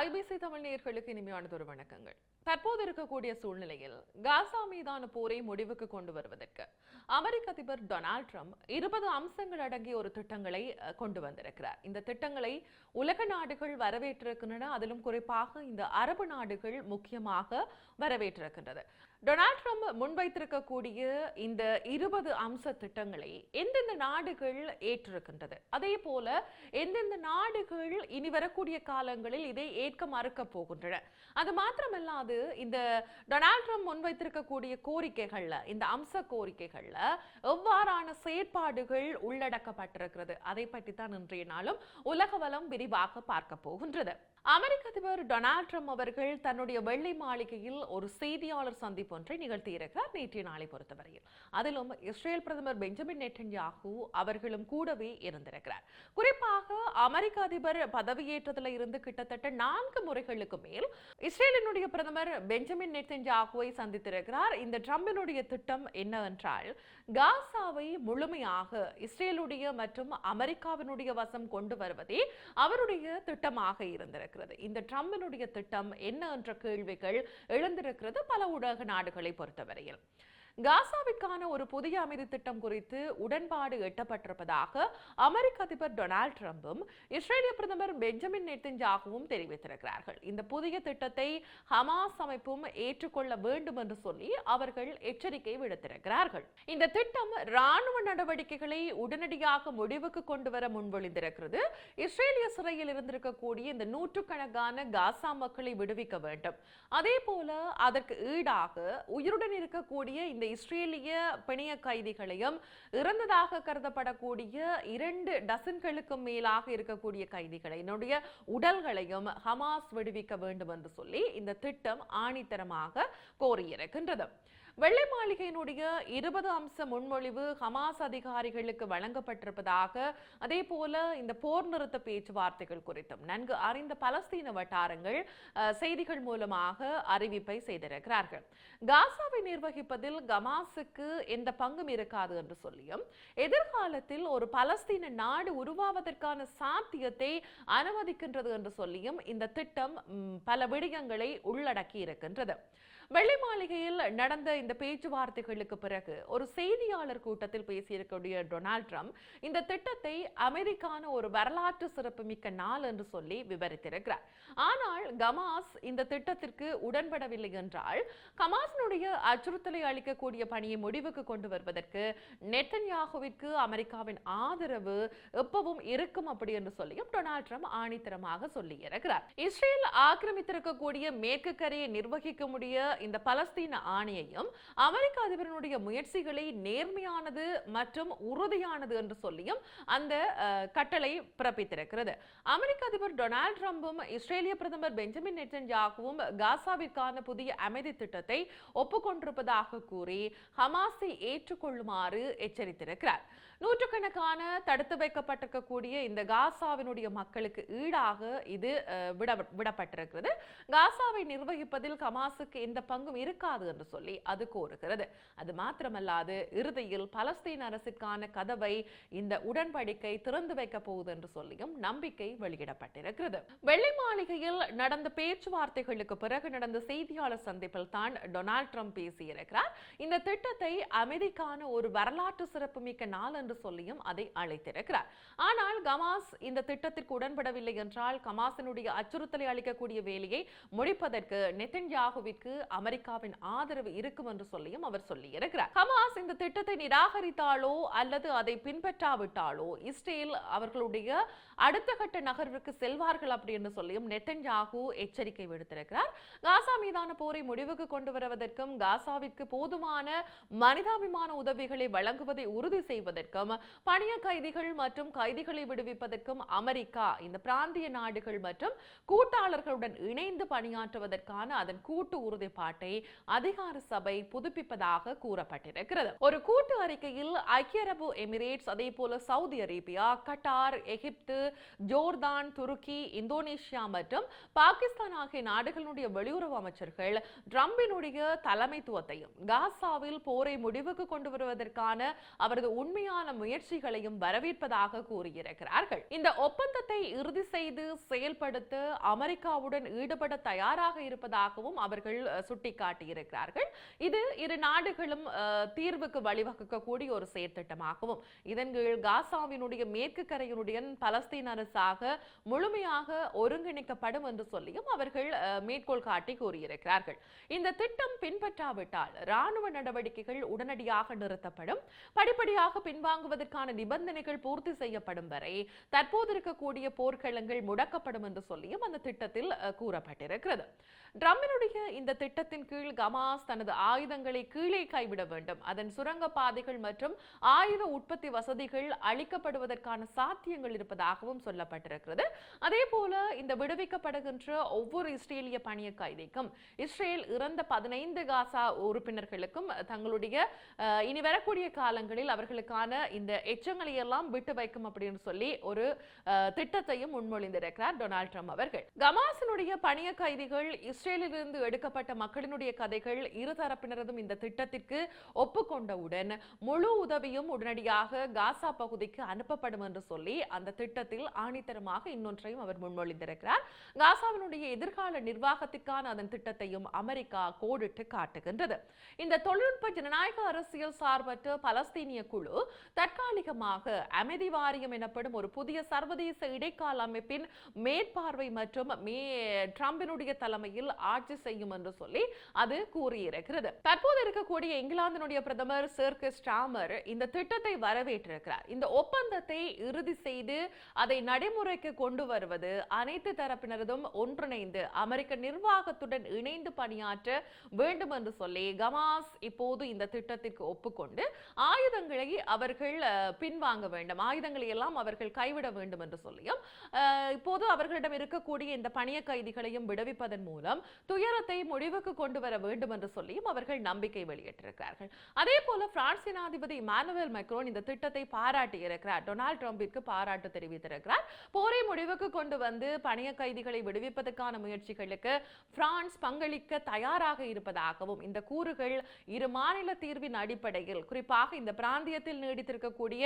IBC Tamil நேயர்களுக்கு இனிமையானதொரு வணக்கங்கள். தற்போது இருக்கக்கூடிய சூழ்நிலையில் காசா மீதான போரை முடிவுக்கு கொண்டு வருவதற்கு அமெரிக்க அதிபர் டொனால்ட் ட்ரம்ப் இருபது அம்சங்கள் அடங்கிய ஒரு திட்டங்களை கொண்டு வந்திருக்கிறார். இந்த திட்டங்களை உலக நாடுகள் வரவேற்றிருக்கின்றன. அதிலும் குறிப்பாக இந்த அரபு நாடுகள் முக்கியமாக வரவேற்றிருக்கின்றது. டொனால்ட் ட்ரம்ப் முன்வைத்திருக்கக்கூடிய இந்த இருபது அம்ச திட்டங்களை எந்தெந்த நாடுகள் ஏற்றிருக்கின்றது? அதே போல எந்தெந்த நாடுகள் இனி வரக்கூடிய காலங்களில் இதை ஏற்க மறுக்க போகின்றன? அது மாத்திரமல்லாது இந்த டொனால்ட் ட்ரம்ப் முன்வைத்திருக்கக்கூடிய கோரிக்கைகள்ல இந்த அம்ச கோரிக்கைகள்ல எவ்வாறான செயற்பாடுகள் உள்ளடக்கப்பட்டிருக்கிறது? அதை பற்றி தான் இன்றைய நாளும் உலக வளம் விரிவாக பார்க்க போகின்றது. அமெரிக்க அதிபர் டொனால்ட் ட்ரம்ப் அவர்கள் தன்னுடைய வெள்ளை மாளிகையில் ஒரு செய்தியாளர் சந்திப்பு ஒன்றை நிகழ்த்தியிருக்கிறார் நேற்றைய நாளை பொறுத்தவரையில். அதிலும் இஸ்ரேல் பிரதமர் பெஞ்சமின் நெட்டன்யாகு அவர்களும் கூடவே இருந்திருக்கிறார். குறிப்பாக அமெரிக்க அதிபர் பதவியேற்றதில் இருந்து கிட்டத்தட்ட நான்கு முறைகளுக்கு மேல் இஸ்ரேலினுடைய பிரதமர் பெஞ்சமின் நெட்டன்யாகுவை சந்தித்திருக்கிறார். இந்த ட்ரம்பினுடைய திட்டம் என்னவென்றால் காசாவை முழுமையாக இஸ்ரேலுடைய மற்றும் அமெரிக்காவினுடைய வசம் கொண்டு வருவதே அவருடைய திட்டமாக இருக்கிறது இந்த ட்ரம்பினுடைய திட்டம் என்ன என்ற கேள்விகள் எழுந்திருக்கிறது பல ஊடக நாடுகளை பொறுத்தவரையில். காசாவிற்கான ஒரு புதிய அமைதி திட்டம் குறித்து உடன்பாடு எட்டப்பட்டிருப்பதாக அமெரிக்க அதிபர் டொனால்ட் ட்ரம்பும் இஸ்ரேலிய பிரதமர் பெஞ்சமின் நெத்தன்யாகவும் தெரிவித்திருக்கிறார்கள். இந்த புதிய திட்டத்தை ஹமாஸ் அமைப்பும் ஏற்றுக்கொள்ள வேண்டும் என்று சொல்லி அவர்கள் எச்சரிக்கை விடுத்திருக்கிறார்கள். இந்த திட்டம் ராணுவ நடவடிக்கைகளை உடனடியாக முடிவுக்கு கொண்டு வர முன்மொழிந்திருக்கிறது இஸ்ரேலிய சிறையில் இருந்திருக்கக்கூடிய இந்த நூற்றுக்கணக்கான காசா மக்களை விடுவிக்க வேண்டும். அதே போல அதற்கு ஈடாக உயிருடன் இருக்கக்கூடிய இந்த இஸ்ரேலிய பிணைய கைதிகளையும் இறந்ததாக கருதப்படக்கூடிய இரண்டு டசன்களுக்கும் மேலாக இருக்கக்கூடிய கைதிகளை என்னுடைய உடல்களையும் ஹமாஸ் விடுவிக்க வேண்டும் என்று சொல்லி இந்த திட்டம் ஆணித்தரமாக கோரியிருக்கின்றது. வெள்ளை மாளிகையினுடைய இருபது அம்ச முன்மொழிவு ஹமாஸ் அதிகாரிகளுக்கு வழங்கப்பட்டிருப்பதாக அதே போல இந்த போர் நிறுத்த பேச்சுவார்த்தைகள் குறித்தும். நன்கு அறிந்த பலஸ்தீன வட்டாரங்கள் செய்திகள் மூலமாக அறிவிப்பை செய்திருக்கிறார்கள். காசாவை நிர்வகிப்பதில் கமாஸுக்கு எந்த பங்கும் இருக்காது என்று சொல்லியும் எதிர்காலத்தில் ஒரு பலஸ்தீன நாடு உருவாவதற்கான சாத்தியத்தை அனுமதிக்கின்றது என்று சொல்லியும் இந்த திட்டம் பல விடயங்களை உள்ளடக்கி இருக்கின்றது வெள்ளை மாளிகையில் நடந்த இந்த பேச்சுவார்த்தைகளுக்கு பிறகு ஒரு செய்தியாளர் கூட்டத்தில் பேசியிருக்கக்கூடிய டொனால்ட் ட்ரம்ப் இந்த திட்டத்தை அமெரிக்கான ஒரு வரலாற்று சிறப்புமிக்க நாள் என்று சொல்லி விவரித்திருக்கிறார். ஆனால் கமாஸ் இந்த திட்டத்திற்கு உடன்படவில்லை என்றால் கமாஸினுடைய அச்சுறுத்தலை அளிக்கக்கூடிய பணியை முடிவுக்கு கொண்டு வருவதற்கு நெட்டன்யாகுவிற்கு அமெரிக்காவின் ஆதரவு எப்பவும் இருக்கும் அப்படி என்று சொல்லியும் டொனால்ட் ட்ரம்ப் ஆணித்தரமாக சொல்லியிருக்கிறார். இஸ்ரேல் ஆக்கிரமித்திருக்கக்கூடிய மேற்கு கரையை நிர்வகிக்க முடிய இந்த பலஸ்தீன ஆணையையும் அமெரிக்க அதிபரினுடைய முயற்சிகளை நேர்மையானது மற்றும் உறுதியானது என்று சொல்லியும் அந்த கட்டளை பிறப்பித்திருக்கிறது. அமெரிக்க அதிபர் டொனால்ட் ட்ரம்பும் இஸ்ரேலிய பிரதமர் பெஞ்சமின் நெட்டன்யாகுவும் காசாவிற்கான புதிய அமைதி திட்டத்தை ஒப்புக்கொண்டிருப்பதாக கூறி ஹமாஸை ஏற்றுக்கொள்ளுமாறு எச்சரித்திருக்கிறார். நூற்றுக்கணக்கான தடுத்து வைக்கப்பட்டிருக்கக்கூடிய இந்த காசாவினுடைய மக்களுக்கு ஈடாக இது விட விடப்பட்டிருக்கிறது. காசாவை நிர்வகிப்பதில் ஹமாஸுக்கு எந்த பங்கும் இருக்காது என்று சொல்லி அது கோருகிறது. அது மாத்திரமல்லாது இறுதியில் பலஸ்தீன் அரசுக்கான கதவை இந்த உடன்படிக்கை திறந்து வைக்க போகுது என்று சொல்லியும் நம்பிக்கை வெளியிடப்பட்டிருக்கிறது. வெள்ளை மாளிகையில் நடந்த பேச்சுவார்த்தைகளுக்கு பிறகு நடந்த செய்தியாளர் சந்திப்பில் தான் டொனால்ட் ட்ரம்ப் பேசியிருக்கிறார். இந்த திட்டத்தை அமெரிக்கான ஒரு வரலாற்று சிறப்புமிக்க நாள் என்று சொல்லியும் அதை அழைத்திருக்கிறார். ஆனால் கமாஸ் இந்த திட்டத்திற்கு உடன்படவில்லை என்றால் கமாஸினுடைய அச்சுறுத்தலை அளிக்கக்கூடிய வேலையை முடிப்பதற்கு நெத்தன்யாகுவிற்கு அமெரிக்காவின் ஆதரவு இருக்கும் என்று சொல்லியும் அவர் சொல்லியிருக்கிறார். ஹமாஸ் இந்த திட்டத்தை நிராகரித்தாலோ அல்லது அதை பின்பற்றாவிட்டாலோ இஸ்ரேல் அவர்களுடைய அடுத்த கட்ட நகர்வுக்கு செல்வார்கள் அப்படின்னு சொல்லியும் நெத்தன்யாகு எச்சரிக்கை விடுத்திருக்கிறார். காசா மீதான போரை முடிவுக்கு கொண்டு வருவதற்கும் காசாவிற்கு போதுமான மனிதாபிமான உதவிகளை வழங்குவதை உறுதி செய்வதற்கும் பணிய கைதிகள் மற்றும் கைதிகளை விடுவிப்பதற்கும் அமெரிக்கா இந்த பிராந்திய நாடுகள் மற்றும் கூட்டாளர்களுடன் இணைந்து பணியாற்றுவதற்கான அதன் கூட்டு உறுதிப்பாட்டை அதிகார சபை புதுப்பிப்பதாக கூறப்பட்டிருக்கிறது. ஒரு கூட்டு அறிக்கையில் ஐக்கிய அரபு எமிரேட்ஸ் அதே போல சவுதி அரேபியா கட்டார் எகிப்து ஜோர்தான் துருக்கி இந்தோனேஷியா மற்றும் பாகிஸ்தான் ஆகிய நாடுகளுடைய வெளியுறவு அமைச்சர்கள் ட்ரம்பினுடைய தலைமைத்துவத்தையும் காசாவில் போரை முடிவுக்கு கொண்டு வருவதற்கான அவரது உண்மையான முயற்சிகளையும் வரவேற்பதாக கூறியிருக்கிறார்கள். இந்த ஒப்பந்தத்தை இறுதி செய்து செயல்படுத்த அமெரிக்காவுடன் ஈடுபட தயாராக இருப்பதாகவும் அவர்கள் சுட்டிக்காட்டியிருக்கிறார்கள். இது இரு நாடுகளும் தீர்வுக்கு வழிவகுக்கக்கூடிய ஒரு செயற்திட்டமாகவும் இதன் கீழ் காசாவினுடைய மேற்கு கரையினுடன் பலஸ்தீன் அரசாக முழுமையாக ஒருங்கிணைக்கப்படும் என்று சொல்லியும் அவர்கள் மேற்கோள் காட்டி கூறியிருக்கிறார்கள். இந்த திட்டம் பின்பற்றாவிட்டால் ராணுவ நடவடிக்கைகள் உடனடியாக நிறுத்தப்படும். படிப்படியாக வாங்குவதற்கான நிபந்தனைகள் பூர்த்தி செய்யப்படும் வரை தற்போது இருக்கக்கூடிய போர்க்களங்கள் முடக்கப்படும் என்று சொல்லியும் அந்த திட்டத்தில் கூறப்பட்டிருக்கிறது. ட்ரம்பினுடைய இந்த திட்டத்தின் கீழ் கமாஸ் தனது ஆயுதங்களை கீழே கைவிட வேண்டும். அதன் சுரங்க பாதைகள் மற்றும் ஆயுத உற்பத்தி வசதிகள் அளிக்கப்படுவதற்கான சாத்தியங்கள் இருப்பதாகவும் சொல்லப்பட்டிருக்கிறது. அதே போல இந்த விடுவிக்கப்படுகின்ற ஒவ்வொரு இஸ்ரேலிய பணிய கைதிக்கும் இஸ்ரேல் இறந்த பதினைந்து காசா உறுப்பினர்களுக்கும் தங்களுடைய இனி வரக்கூடிய காலங்களில் அவர்களுக்கான இந்த எச்சங்களை எல்லாம் விட்டு வைக்கும் அப்படின்னு சொல்லி ஒரு திட்டத்தையும் முன்மொழிந்திருக்கிறார் டொனால்ட் ட்ரம்ப் அவர்கள். கமாசினுடைய பணிய கைதிகள் இஸ்ரேலிலிருந்து எடுக்கப்பட்ட மக்களினுடைய கதைகள் இருதரப்பினரதும் இந்த திட்டத்திற்கு ஒப்புக்கொண்டவுடன் முழு உதவியும் உடனடியாக காசா பகுதிக்கு அனுப்பப்படும் என்று சொல்லி அந்த திட்டத்தில் ஆணித்தரமாக இன்னொன்றையும் அவர் முன்மொழிந்திருக்கிறார். காசாவினுடைய எதிர்கால நிர்வாகத்திற்கான அதன் திட்டத்தையும் அமெரிக்கா கோடிட்டு காட்டுகின்றது. இந்த தொழில்நுட்ப ஜனநாயக அரசியல் சார்பற்ற பலஸ்தீனிய குழு தற்காலிகமாக அமைதி வாரியம் எனப்படும் ஒரு புதிய சர்வதேச இடைக்கால அமைப்பின் மேற்பார்வை மற்றும் மே ட்ரம்பினுடைய தலைமையில் ஆட்சி செய்யும் என்று சொல்லி அது கூறியிருக்கிறது. தற்போது இருக்கக்கூடிய இங்கிலாந்தினுடைய பிரதமர் சர்க்கு ஸ்டாமர் இந்த திட்டத்தை வரவேற்றிருக்கிறார். இந்த ஒப்பந்தத்தை இறுதி செய்து அதை நடைமுறைக்கு கொண்டு வருவது அனைத்து தரப்பினரதும் ஒன்றிணைந்து அமெரிக்க நிர்வாகத்துடன் இணைந்து பணியாற்ற வேண்டும் என்று சொல்லி கமாஸ் இப்போது இந்த திட்டத்திற்கு ஒப்புக்கொண்டு ஆயுதங்களை அவர்கள் அவர்கள் பின்வாங்க வேண்டும். ஆயுதங்களை எல்லாம் அவர்கள் கைவிட வேண்டும் என்று சொல்லியும் இப்போது அவர்களிடம் இருக்கக்கூடிய இந்த பணிய கைதிகளையும் விடுவிப்பதன் மூலம் துயரத்தை முடிவுக்கு கொண்டு வர வேண்டும் என்று சொல்லியும் அவர்கள் நம்பிக்கை வெளியிட்டிருக்கிறார்கள். அதே போல பிரான்ஸ் ஜனாதிபதி இமானுவேல் மைக்ரோன் இந்த திட்டத்தை பாராட்டி இருக்கிறார். டொனால்ட் ட்ரம்பிற்கு பாராட்டு தெரிவித்திருக்கிறார். போரை முடிவுக்கு கொண்டு வந்து பணிய கைதிகளை விடுவிப்பதற்கான முயற்சிகளுக்கு பிரான்ஸ் பங்களிக்க தயாராக இருப்பதாகவும் இந்த கூறுகள் இரு மாநில தீர்வின் அடிப்படையில் குறிப்பாக இந்த பிராந்தியத்தில் நீடித்து வைத்திருக்கக்கூடிய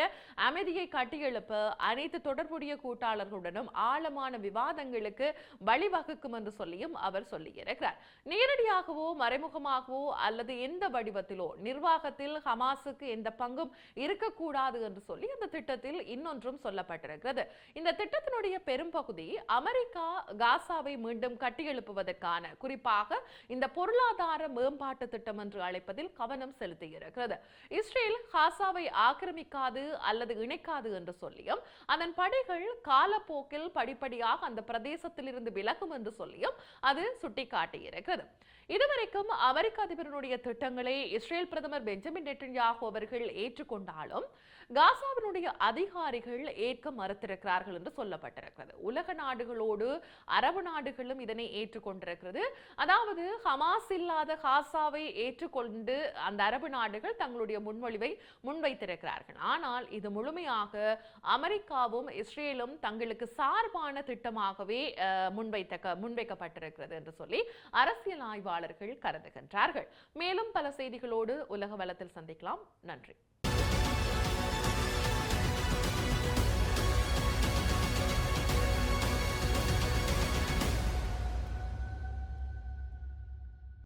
அமைதியை கட்டியெழுப்ப அனைத்து தொடர்புடைய கூட்டாளர்களுடனும் ஆழமான விவாதங்களுக்கு வழிவகுக்கும் என்று சொல்லியும் அவர் சொல்லியிருக்கிறார். நேரடியாகவோ மறைமுகமாகவோ அல்லது எந்த வடிவத்திலோ நிர்வாகத்தில் ஹமாஸுக்கு எந்த பங்கும் இருக்கக்கூடாது என்று சொல்லி அந்த திட்டத்தில் இன்னொன்றும் சொல்லப்பட்டிருக்கிறது. இந்த திட்டத்தினுடைய பெரும்பகுதி அமெரிக்கா காசாவை மீண்டும் கட்டியெழுப்புவதற்கான குறிப்பாக இந்த பொருளாதார மேம்பாட்டு திட்டம் என்று அழைப்பதில் கவனம் செலுத்தியிருக்கிறது. இஸ்ரேல் காசாவை ஆக்கிரமி ஆக்கிரமிக்காது அல்லது இணைக்காது என்று சொல்லியும் அதன் படைகள் காலப்போக்கில் படிப்படியாக அந்த பிரதேசத்திலிருந்து விலகும் என்று சொல்லியும் அது சுட்டிக்காட்டியிருக்கிறது. இதுவரைக்கும் அமெரிக்க அதிபரினுடைய திட்டங்களை இஸ்ரேல் பிரதமர் பெஞ்சமின் நெட்டன்யாகு அவர்கள் ஏற்றுக்கொண்டாலும் காசாவினுடைய அதிகாரிகள் ஏற்க மறுத்திருக்கிறார்கள் என்று சொல்லப்பட்டிருக்கிறது. உலக நாடுகளோடு அரபு நாடுகளும் இதனை ஏற்றுக்கொண்டிருக்கிறது. அதாவது ஹமாஸ் இல்லாத காசாவை ஏற்றுக்கொண்டு அந்த அரபு நாடுகள் தங்களுடைய முன்மொழிவை முன்வைத்திருக்கிறார்கள். ஆனால் இது முழுமையாக அமெரிக்காவும் இஸ்ரேலும் தங்களுக்கு சார்பான திட்டமாகவே முன்வைத்த முன்வைக்கப்பட்டிருக்கிறது என்று சொல்லி அரசியல் ஆய்வாளர்கள் கருதுகின்றார்கள் மேலும் பல செய்திகளோடு உலக வளத்தில் சந்திக்கலாம். நன்றி.